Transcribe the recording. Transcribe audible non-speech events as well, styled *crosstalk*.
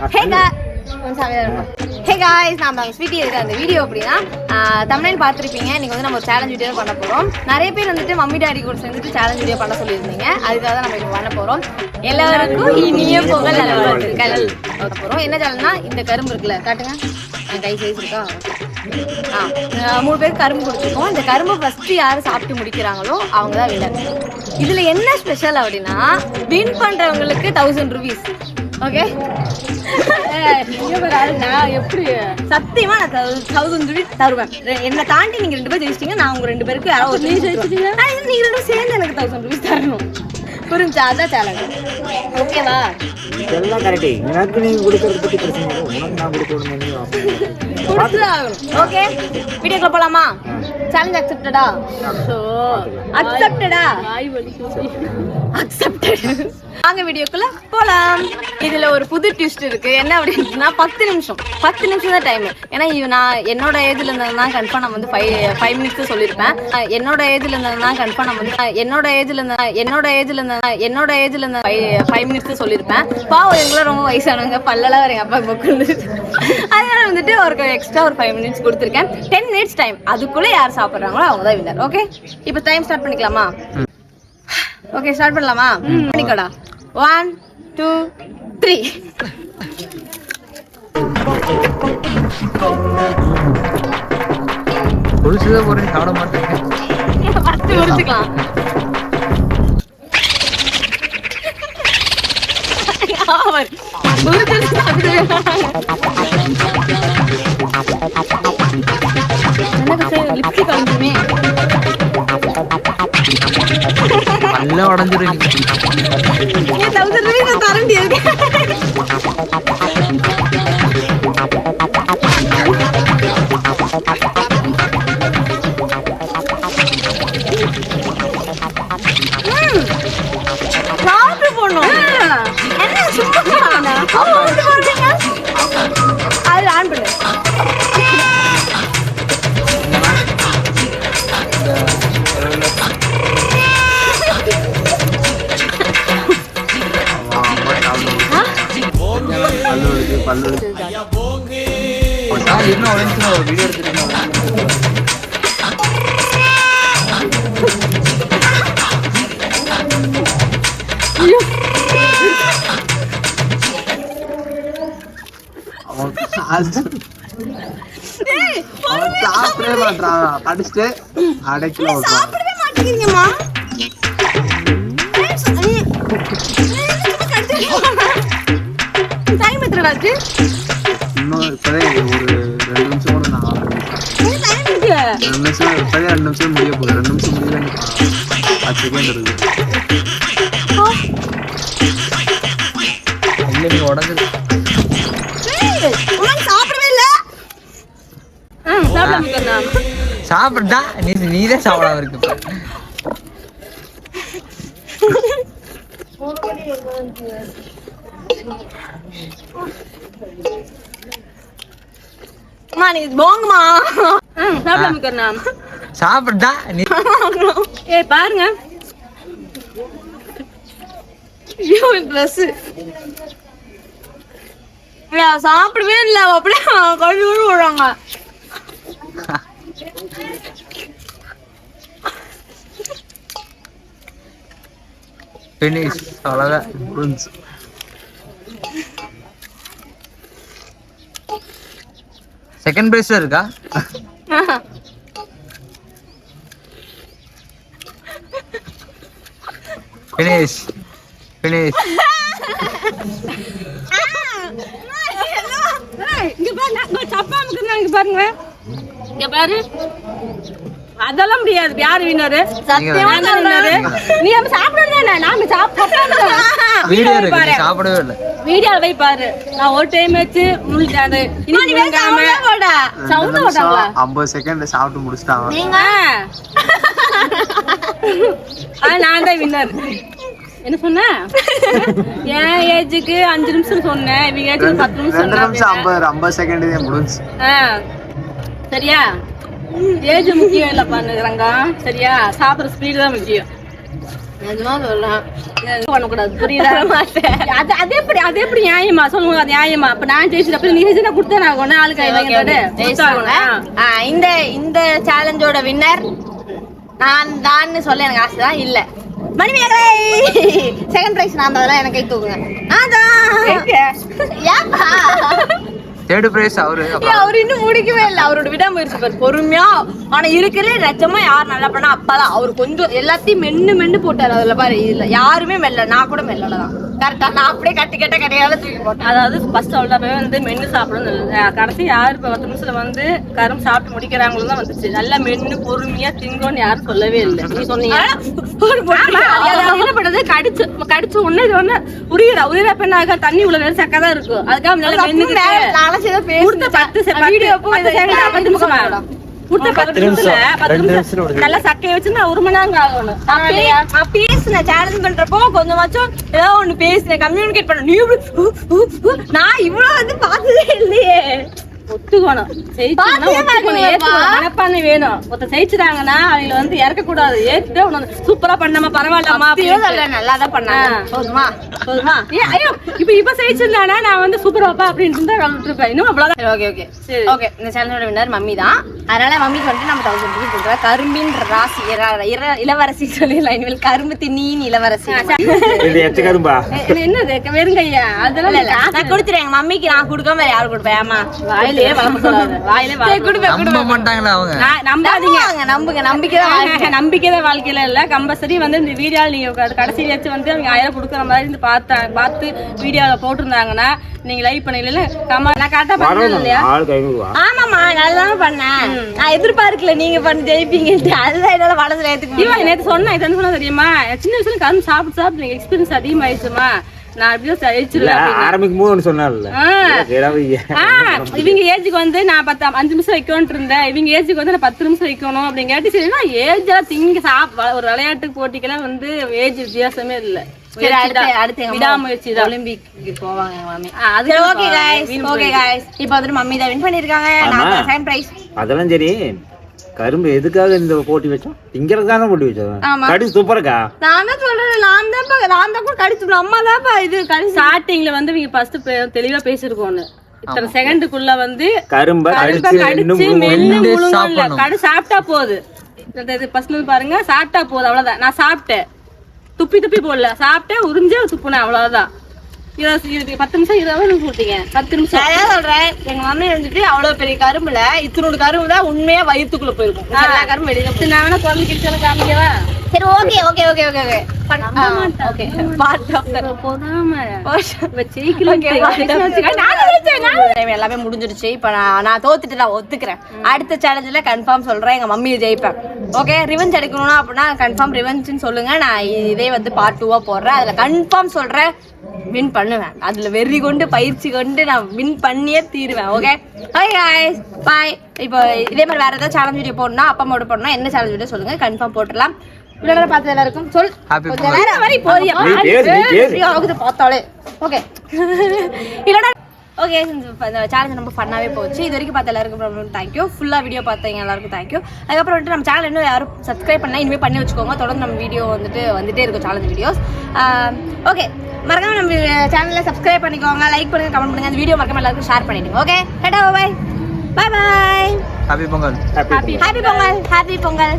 Hey guys தான் sweetie இருக்க அந்த வீடியோ அப்படின்னா தமிழ் பார்த்துருப்பீங்க. நீங்கள் வந்து நம்ம சேலஞ்ச் வீடியோ பண்ண போகிறோம் நிறைய பேர் வந்துட்டு மம்மி டாடி கூட சேர்ந்துட்டு சேலஞ்ச் வீடியோ பண்ண சொல்லியிருந்தீங்க. அதுக்காக தான் நம்ம இப்போ பண்ண போகிறோம் எல்லாருக்கும் இனிய பொங்கல் நல்வாழ்த்துக்கள். போகிறோம் என்ன சேலஞ்சுனா இந்த கரும்பு இருக்குல்ல காட்டுங்க. கை சைஸ் இருக்கா? ஆ மூணு பேருக்கு கரும்பு கொடுத்துருக்கோம். இந்த கரும்பு ஃபர்ஸ்ட் யார் சாப்பிட்டு முடிக்கிறாங்களோ அவங்க தான் வின்னர் இதில் என்ன ஸ்பெஷல் அப்படின்னா வின் பண்ணுறவங்களுக்கு தௌசண்ட் ருபீஸ் ஓகே நான் எப்படி சத்தியமா நான் தௌசண்ட் ருபீஸ் தருவேன். என்னை தாண்டி நீங்க ரெண்டு பேர் ஜெயிச்சிட்டீங்க நான் உங்க ரெண்டு பேருக்கு யாரோ ஒரு நீ ஜெயிச்சிட்டீங்க? நீங்க ரெண்டு சேர்ந்து எனக்கு தௌசண்ட் ருபீஸ் தரணும். புரிஞ்சா? அதான் சேலஞ்ச் ஓகேவா இதெல்லாம் கரெக்டு எனக்கு நீ கொடுக்கறது பத்தி பிரச்சனை இல்லை. உனக்கு நான் கொடுக்கணும் கொடுத்து ஆகணும். ஓகே வீடியோக்குள்ள போலாமா? சேலஞ்ச் அக்செப்டடா ஸோ அக்செப்டடா அக்செப்டட் வாங்க வீடியோக்குள்ள போலாம். இதுல ஒரு புது ட்விஸ்ட் இருக்கு. என்ன அப்படின்னா பத்து நிமிஷம். பத்து நிமிஷம் தான் டைம் ஏன்னா நான் என்னோட ஏஜ்ல இருந்ததுனா கன்ஃபார்ம் நான் வந்து ஃபைவ் ஃபைவ் மினிட்ஸ் சொல்லியிருப்பேன். என்னோட ஏஜ்ல இருந்ததுனா கன்ஃபார்ம் நான் வந்து என்னோட ஏஜ்ல இருந்த என்னோட ஏஜ்ல இருந்த என்னோட ஏஜ்ல இருந்த ஃபைவ் மினிட்ஸ் சொல்லியிருப்பேன். பாவம் எங்களை ரொம்ப வயசானவங்க. பல்லெல்லாம் வர எங்க அப்பா பக்கம் அதனால வந்துட்டு ஒரு எக்ஸ்ட்ரா ஒரு ஃபைவ் மினிட்ஸ் கொடுத்துருக்கேன். டென் மினிட்ஸ் டைம் அதுக்குள்ள யார் சாப்பிட்றாங்களோ அவங்க தான் வின்னர் ஓகே இப்போ டைம் ஸ்டார்ட் பண்ணிக்கலாமா? ஓகே ஸ்டார்ட் பண்ணலாமா? பண்ணிக்கோடா. ஒன் டூ த்ரீ கொலுசுதான் போறேன் சாப்பிட மாட்டேன். முடிச்சுக்கலாம் அவர் லிப்ஸ்டிக் கலந்துமே நல்லா உடஞ்சிரும் ஏன் தௌசண்ட் ருபீஸ் தர பல்லு பல்லு உடஞ்சுனா ஒரு வீடியோ அவன் சாப்பிடவே மாட்டான் படிச்சுட்டு அடைக்கல சாப்பிடவே மாட்டேங்கிறீங்கம்மா எத்தனை ஆச்சு இன்னும் இப்போதே ஒரு ரெண்டு நிமிஷம் கூட நான் ரெண்டு நிமிஷம் இப்போதே ரெண்டு நிமிஷம் முடிய போகுது. ரெண்டு நிமிஷம் முடியல பத்து செகண்ட் இருக்குது இல்லை நீ சாப்பிட்டா நீ நீதான் சாப்பிடாம இருக்கு இப்ப. *laughs* அம்மா நீ போங்கம்மா. சாப்பிடாம நீ பாருங்க. ஐயோ ட்ரெஸ் சாப்பிடவே இல்ல. அப்படியே கழுவி விடுறாங்க. ஃபினிஷ் அவ்வளோதான் முடிஞ்சு. செகண்ட் பிரைஸ்ல இருக்கா? ஃபினிஷ் ஃபினிஷ் பாருங்க. இங்க பாரு. அதெல்லாம் முடியாது யாரு வினரு சத்தியமா winner. நீ அப்ப சாப்பிடணும் நாம சாப்பிட்டோம் வீடியோ இருக்கு நீ சாப்பிடவே இல்லை. வீடியோ போய் பாரு. நான் ஒரு டைம் வச்சு வேற சாப்பிடவே போடா. சவுண்ட் போட்டாங்களா நிமிஷம் ஐம்பது செகண்ட் சாப்பிட்டு முடிச்சிட்டான் நீங்க? ஆ. நான் தான் வின்னர் என்ன சொன்ன? என் ஏஜுக்கு அஞ்சு நிமிஷம் சொன்னேன் இவங்க ஏஜுக்கு பத்து நிமிஷம் ரெண்டு நிமிஷம் சொன்னாங்க ஐம்பது ஐம்பது செகண்ட் முடிஞ்சு ஆ, சரியா? ஏஜ் முக்கியம் இல்ல பண்ணுறாங்க சரியா? சாப்பிட்ற ஸ்பீடு தான் முக்கியம். நிஜமா சொல்றேன் இது பண்ணக்கூடாது. புரியுதா? தர *laughs* மாட்டேன். அது அது எப்படி அது எப்படி நியாயமா? சொல்லுங்க அது நியாயமா? அப்ப நான் ஜெயிச்சிட்டு நீ ஜெயிச்சு கொடுத்தேன் நான் ஒன்னு ஆளுக்கு சரி, okay, okay. ஜெயிச்சிட்டாங்க. ஆ, இந்த இந்த சேலஞ்சோட வின்னர் நான் தான் சொல்ல எனக்கு ஆசைதான் இல்ல. மணிமேகலை! செகண்ட் பிரைஸ் நான் தான் எனக்கு கை தூக்குங்க. அதான் ஏப்பா? தேர்ட் பிரைஸ் அவரு அவர் இன்னும் முடிக்கவே இல்லை. அவரோட விடாமுயற்சி பாரு பொறுமையா. ஆனா இருக்கிறே ரச்சமா யார் நல்லா பண்ணா அப்பதான். அவர் கொஞ்சம் எல்லாத்தையும் மென்னு மென்னு போட்டாரு. அதுல பாரு இதுல யாருமே மெல்ல நான் கூட மெல்லலதான் கரெக்டா? நான் அப்படியே கட்டி கட்ட கடையால தூக்கி போட்டேன். அதாவது ஃபர்ஸ்ட் அவ்வளோ போய் வந்து மென்னு சாப்பிடணும் கடைசி யார் இப்போ பத்து நிமிஷத்துல வந்து கரும் சாப்பிட்டு முடிக்கிறாங்களோ தான் வந்துச்சு. நல்லா மென்னு பொறுமையா திங்கோன்னு யாரும் சொல்லவே இல்லை. நீ சொன்னீங்க கடிச்சு கடிச்ச உடனே இது ஒண்ணு உரியரா உரியரா பெண்ணாக தண்ணி உள்ள நேரம் சக்கா தான் இருக்கும் அதுக்காக பத்து செகண்ட் நிமிஷத்துல பத்து நிமிஷம். நல்லா சக்கையை வச்சு நான் ஒரு மணி நேரம் ஆகணும் நான் பேசினேன் சேலஞ்ச் பண்றப்போ கொஞ்சமாச்சும் ஏதோ ஒண்ணு பேசினேன் கம்யூனிகேட் பண்ண நீ. நான் இவ்வளவு வந்து பார்த்ததே இல்லையே ஒத்துக்கணும். மனப்பான்மை வேணும். ஒருத்த ஜெயிச்சுட்டாங்கன்னா அவங்க வந்து இறக்க கூடாது ஏத்துட்டு உன்னை சூப்பரா பண்ணாம பரவாயில்லம்மா சத்தியம் சொல்றேன். நல்லா தான் பண்ணாங்க. ஆ. போதுமா? போதுமா? ஏ ஐயோ இப்ப இப்ப ஜெயிச்சிருந்தானா? நான் வந்து சூப்பர் வாப்பா அப்படின்னு இருந்தா விட்டுருப்பேன் இன்னும் அவ்வளவுதான். சரி ஓகே ஓகே சரி. ஓகே இந்த சேனலோட வின்னர் மம்மி தான். அதனால மம்மிக்கு வந்துட்டு நம்ம தௌசண்ட் ருபீஸ் கொடுக்குறோம். கரும்பின் ராசி இளவரசி சொல்லிடலாம் இனிமேல் கரும்பு தின்னியின் இளவரசி. என்னது? வெறுங்கையா? அதெல்லாம் நான் கொடுத்துறேன். எங்க மம்மிக்கு நான் கொடுக்காம வேற யாரு கொடுப்பேன் ஏமா வாயிலே வளர்க்க சொல்லாத வாயிலே சரி, வளர்க்க கொடுப்பேன் நம்ப கொடுப்பேன் மாட்டாங்களா அவங்க? நான் நம்பாதீங்க. நம்புவாங்க நம்புங்க. நம்பிக்கை தான். *laughs* நம்பிக்கை தான் வாழ்க்கையில இல்ல. கம்பல்சரி வந்து இந்த வீடியோல நீங்க க- கடைசி வச்சு வந்து அவங்க ஆயிரம் கொடுக்குற மாதிரி இருந்து பார்த்தா பார்த்து வீடியோல போட்டிருந்தாங்கன்னா நீங்க லைக் பண்ணல கம நான் கரெக்டா பண்ணல இல்லையா? ஆமாமா நல்லா பண்ணேன். நான் எதிர்பார்க்கல நீங்க பண்ணி ஜெயிப்பீங்கன்ட்டு. அதுதான் என்னால மனசுல ஏத்துக்க இவன் நேத்து சொன்னா இது என்ன சொன்னா தெரியுமா? சின்ன வயசுல கரும்பு சாப்பிட்டு சாப்பிட்டு எக்ஸ்பீரியன்ஸ் அதிகமாயிடுச்சுமா? நான் எப்படியோ சகிச்சிடலாம் ஆரம்பிக்கும் இவங்க ஏஜுக்கு வந்து நான் பத்து அஞ்சு நிமிஷம் வைக்கணும்னு இருந்தேன். இவங்க ஏஜுக்கு வந்து நான் பத்து நிமிஷம் வைக்கணும் அப்படிங்காட்டி சரி நான் ஏஜெல்லாம் திங்க சாப் ஒரு விளையாட்டு போட்டிக்கெல்லாம் வந்து ஏஜ் வித்தியாசமே இல்லை. விடாமுயற்சி தான். ஒலிம்பிக் போவாங்க அதெல்லாம் சரி. கரும்பு எதுக்காக இந்த போட்டி வச்சோம்? திங்கிறதுக்கு தானே போட்டி வச்சோம். கடி சூப்பரக்கா நான் தான் சொல்றேன் நான் தான் பா- நான் தான் கூட கடிச்சு அம்மா தான்ப்பா இது கடிச்சு ஸ்டார்டிங்ல வந்து இவங்க ஃபர்ஸ்ட் தெளிவா பேசிருக்கோன்னு இத்தனை செகண்டுக்குள்ள வந்து கரும்பை கடிச்சு சாப்பிடணும். கடு சாப்பிட்டா போகுது இந்த இது பர்சனல் பாருங்க சாப்பிட்டா போகுது அவ்வளவுதான். நான் சாப்பிட்டேன். துப்பி துப்பி போடல. சாப்பிட்டேன் உறிஞ்சே துப்புனேன் அவ்வளவுதான். இருபது இருபது- பத்து நிமிஷம் இருபது நிமிஷம் கொடுத்தீங்க. பத்து நிமிஷம். சொல்றேன்? எங்க மம்மி வந்துட்டு அவ்வளவு பெரிய கரும்புல இத்தனோட கரும்பு தான் உண்மையா வயித்துக்குள்ள போயிருக்கும். எல்லா கரும்பு வெளியில நான் வேணா கிழிச்சாலும் காமிக்கவா? சரி okay okay okay okay okay எல்லாமே முடிஞ்சிருச்சு. இப்ப நான் நான் தோத்துட்டு நான் ஒத்துக்கிறேன். அடுத்த சேலஞ்சில் கன்ஃபார்ம் சொல்றேன் எங்க மம்மியை ஜெயிப்பேன். ஓகே ரிவெஞ்ச் எடுக்கணும்னா அப்படின்னா கன்ஃபார்ம் ரிவெஞ்சுன்னு சொல்லுங்க. நான் இதே வந்து பார்ட் டூவா போடுறேன். அதுல கன்ஃபார்ம் சொல்றேன் வின் பண்ணுவேன். அதுல வெறி கொண்டு பயிற்சி கொண்டு நான் வின் பண்ணியே தீருவேன். Okay guys. பாய் இப்போ இதே மாதிரி வேற ஏதாவது சேலஞ்ச் வீடியோ போடணும்னா அப்பா அம்மாவோட போடணும்னா என்ன சேலஞ்ச் வீடியோ சொல்லுங்க. கன்ஃபார்ம் போட்டுடலாம். இவ்வளோ பார்த்து எல்லாருக்கும் சொல். Pongal. நேரம் வரை போதியா நீ பேசு, நீ பேசு. ஆகுது பார்த்தாலே. ஓகே. இல்லடா ஓகே இந்த சேலஞ்ச் ரொம்ப ஃபன்னாகவே போச்சு. இது வரைக்கும் பார்த்த எல்லாருக்கும் ரொம்ப தேங்க்யூ ஃபுல்லாக வீடியோ பார்த்தவங்க எல்லாருக்கும் தேங்க்யூ அதுக்கப்புறம் வந்துட்டு நம்ம சேனல் இன்னும் யாரும் சப்ஸ்கிரைப் பண்ணால் இனிமேல் பண்ணி வச்சுக்கோங்க. தொடர்ந்து நம்ம வீடியோ வந்துட்டு வந்துட்டே இருக்கும் சேலஞ்ச் வீடியோஸ் ஓகே. மறக்காம நம்ம சேனலில் சப்ஸ்கிரைப் பண்ணிக்கோங்க லைக் பண்ணுங்க கமெண்ட் பண்ணுங்க. அந்த வீடியோ மறக்காம எல்லாருக்கும் ஷேர் பண்ணிடுங்க. Okay? Tata bye bye bye happy Pongal happy happy Pongal happy Pongal